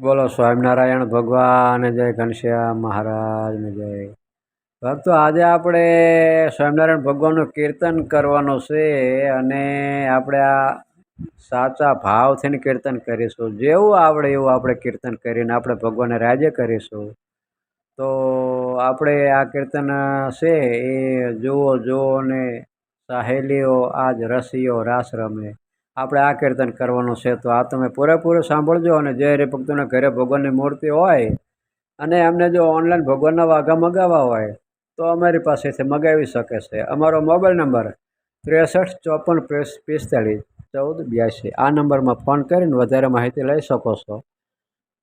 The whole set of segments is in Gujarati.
બોલો, સ્વામિનારાયણ ભગવાન, જય ઘનશ્યામ મહારાજને જય. ભક્તો, આજે આપણે સ્વામિનારાયણ ભગવાનનું કીર્તન કરવાનું છે અને આપણે આ સાચા ભાવથીને કીર્તન કરીશું. જેવું આવડે એવું આપણે કીર્તન કરીને આપણે ભગવાનને રાજ્ય કરીશું. તો આપણે આ કીર્તન છે એ જુઓ જુઓ ને સહેલીઓ, આજ રસીઓ રાસ રમે. આપણે આ કીર્તન કરવાનું છે. તો આ તમે પૂરેપૂરું સાંભળજો અને જે હરિભક્તોના ભક્તોના ઘરે ભગવાનની મૂર્તિ હોય અને એમને જો ઓનલાઈન ભગવાનના વાઘા મગાવવા હોય, તો અમારી પાસેથી મગાવી શકે છે. અમારો મોબાઈલ નંબર ત્રેસઠ ચોપન પિસ્તાળીસ ચૌદ બ્યાસી. આ નંબરમાં ફોન કરીને વધારે માહિતી લઈ શકો છો.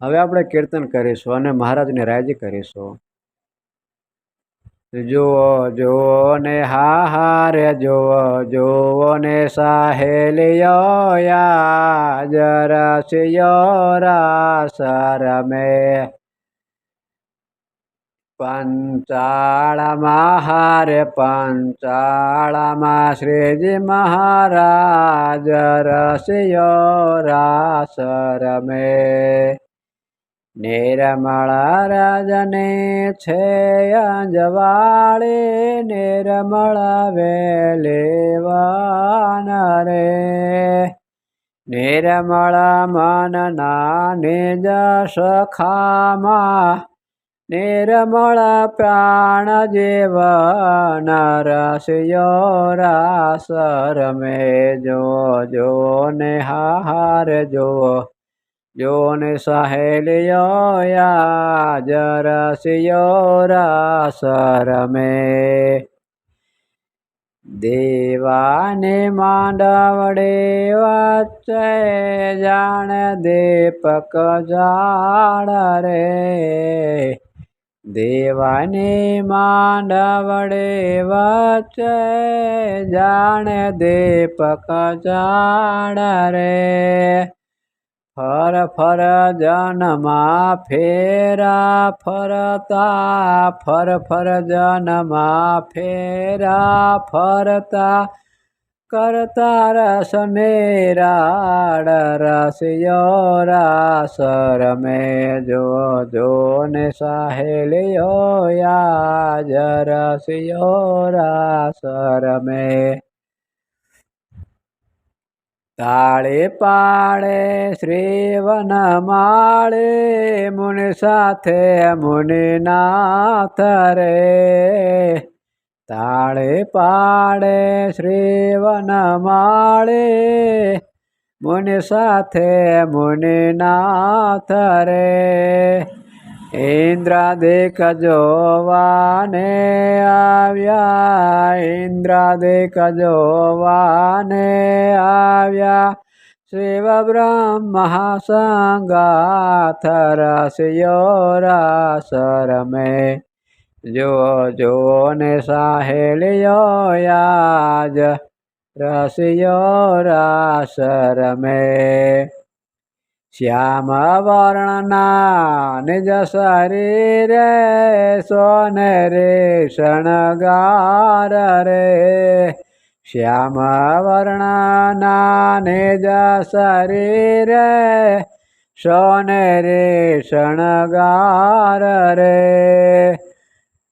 હવે આપણે કીર્તન કરીશું અને મહારાજને રાજી કરીશું. જુઓ જુઓ ને હા હા રે જુઓ જુઓ ને સહેલિયો યા જરસિયો રાસ રમે. પંચાળમાં હારે પંચાળમાં શ્રીજી મહારાજ રસિયો રાસ રમે. નિર્મળા રાજને છે અંજવાળે, નિર્મળા વેલેવાન રે નિરમળા મનના નિજ સખામાં, નિરમળા પ્રાણ જીવન રસ્યો રાસ રમે જો જો ને હાર જો. જોને સહેલિયો યા જરસિયો રાસ રમે. દેવાને માંડવડે વચ્ચે જાણ દીપક જાળ રે. દેવાની માંડવડે વચ્ચે જાણ દીપક જાળ રે. ફર ફર જનમા ફેરા ફરતા, ફર ફર જનમા ફેરા ફરતા. કરતા રસ રાડ રસિયો રાસ રમે. જો જો ને સાહેલિયો યાજ રસિયો રાસ રમે. તાળે પાળે શ્રીવન માળે મુનિ સાથે મુનિનાથ રે. તાળે પાળે શ્રીવન માળે મુનિ સાથે મુનિનાથ રે. ઇન્દ્રાદેક જોવાને આવ્યા ઇન્દ્રાદેક જોવાને આવ્યા. શિવ બ્રહ્મ સંગાથ રસ્યો રાસ રમે જો જો ને સાહેલિયો યાજ રસ્યો રાસ રમે શ્યામ વર્ણના નિજ શરીરે સોનેરે શણગાર રે. શ્યામ વર્ણના નિજ શરીરે સોનેરે શણગાર રે.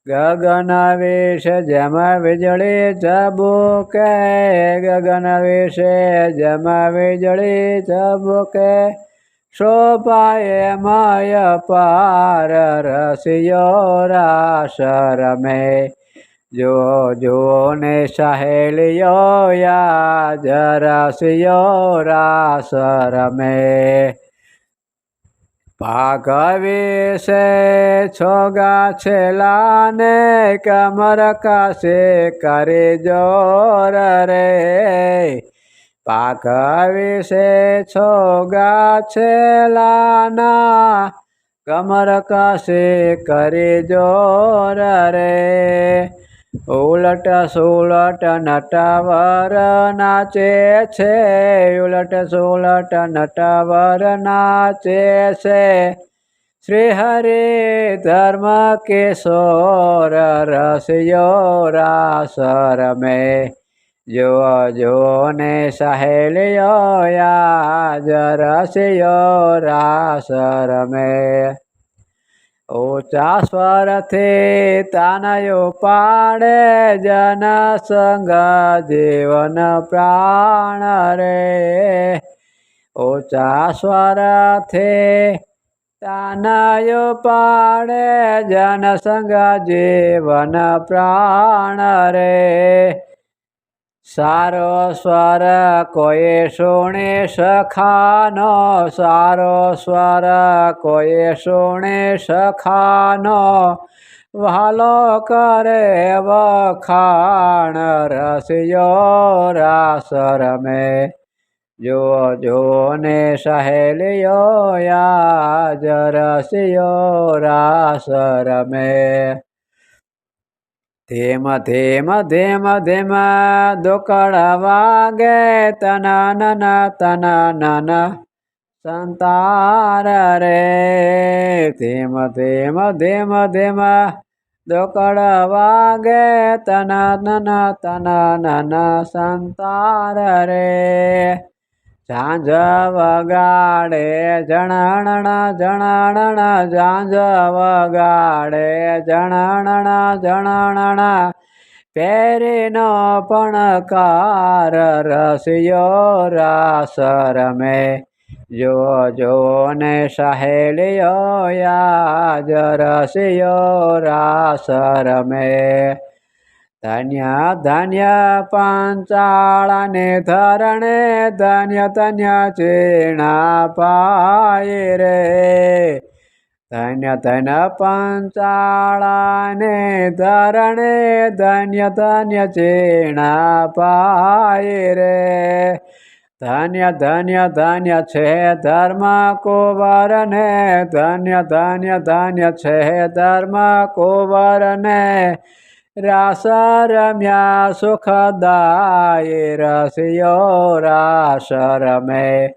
ગગન વિષ જમ વીજળી ચબુકે ગગન વિષે જમ વીજળી ચબુકે શોભાએ મય પાર રસિયો રાસ રમે જો જો ને સહેલિયો યાજ રસિયો રાસ રમે ભાગવે છે છોગા છેલાને કમર કાશે કરે જોર રે. પાકવે વિશે છોગા છેલાના કમર કશે કરી જોર રે. ઉલટ સુલટ નટવર નાચે છે, ઉલટ સુલટ નટવર નાચે છે. શ્રી હરે ધર્મ કેશોર, રસયો રાસર રમે. જો જો ને સહેલીઓ યાજ રસિયો, રાસ રમે. ઊંચા સ્વરથી તાનયો પાડે જન સંગ જીવન પ્રાણ રે. ઊંચા સ્વરથી તાનયો પાડે જન સંગ જીવન પ્રાણ રે. સારો સ્વર કોઈ સુણે સખાનો? સારો સ્વર કોઈ સુણે સખાનો? વાલો કરે વખાણ રસિયો રાસ રમે. જો જો ને સહેલિયો યાજ રસિયો રાસ રમે. ધેમ ધેમ ધેમ ધેમ, દોકળ વાગે તના નન તન નન સંતાર રે. ધેમ ધેમ ધેમ ધેમ, દોકળ વાગે તના નન તના નન સંતાર રે. ઝાંઝ વગાડે જણાણણ જણણ ઝાંઝ વગાડે જણાણણ જણણ પેરીનો પણકાર રસિયો રાસ રમે જો જો ને સહેલીઓ યાજ રસિયો રાસ રમે ધન્ય ધન્ય પાંચાળાને ધરણે ધન્ય ધન્ય ચેણા પાય રે. ધન્ય ધન્ય પાંચાળાને ધરણે ધન્ય ધન્ય ચેણા પાય રે. ધન્ય ધન્ય ધન્ય છે ધર્મ કુંવરને, ધન્ય ધન્ય ધન્ય છે ધર્મ કુંવરને. રાસ રમ્યા સુખદાય રસિયો રાસ રમે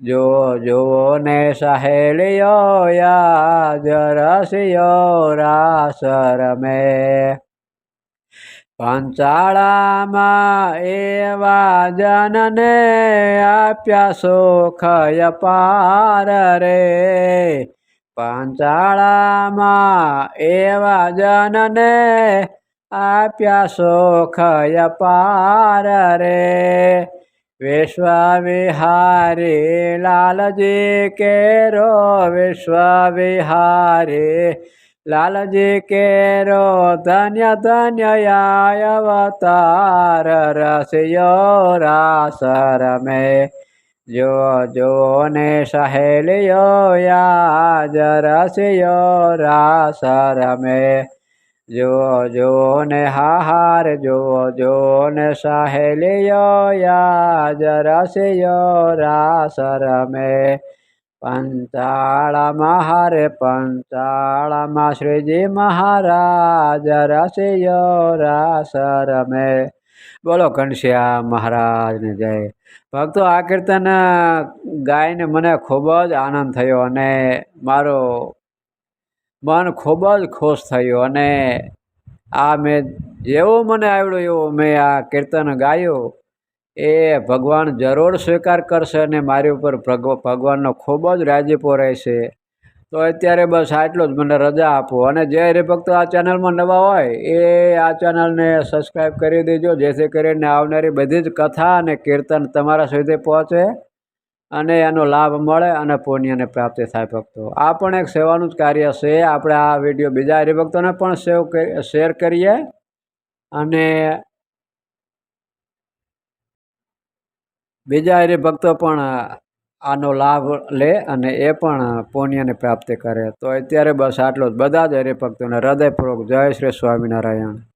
જો જુઓ ને સહેલિયો યાજ રસિયો રાસ રમે પંચાળામાં એવા જનને આપ્યા સુખય પાર રે. પંચાળામાં એવા જનને આપ્યા સુખય પાર રે. વિશ્વ વિહારી લાલજી કેરો વિશ્વ વિહારી લાલજી કેરો, ધન્ય ધન્ય અવતાર રસિયો રાસ રમે જો જો ને સહેલીઓ યાજ રસિયો રાસ રમે જો જો ને હાહાર જો જો ને સહેલીઓ યાજ રસિયો રાસ રમે પંચાળામાં હારે પંચાળામાં શ્રીજી મહારાજ રસિયો રાસ રમે બોલો ઘનશ્યામ મહારાજને જય ભક્તો આ કીર્તન ગાઈને મને ખૂબ જ આનંદ થયો અને મારો મન ખૂબ જ ખુશ થયું અને આ મેં જેવું મને આવડ્યો એવો મેં આ કીર્તન ગાયું. એ ભગવાન જરૂર સ્વીકાર કરશે અને મારી ઉપર ભગવાનનો ખૂબ જ રાજીપો રહેશે. તો અત્યારે બસ આટલું જ. મને રજા આપો. અને જે હરિભક્તો આ ચેનલમાં નવા હોય, એ આ ચેનલને સબસ્ક્રાઈબ કરી દેજો. જેથી કરીને આવનારી બધી જ કથા અને કીર્તન તમારા સુધી પહોંચે. અને એનો લાભ મળે અને પુણ્યને પ્રાપ્તિ થાય ભક્તો. આ પણ એક સેવાનું જ કાર્ય છે. આપણે આ વીડિયો બીજા હરિભક્તોને પણ સેવ શેર કરીએ અને બીજા હરિભક્તો પણ આનો લાભ લે અને એ પણ પુણ્યની પ્રાપ્તિ કરે. તો અત્યારે બસ આટલો જ. બધા જ હરિભક્તોને હૃદયપૂર્વક જય શ્રી સ્વામિનારાયણ.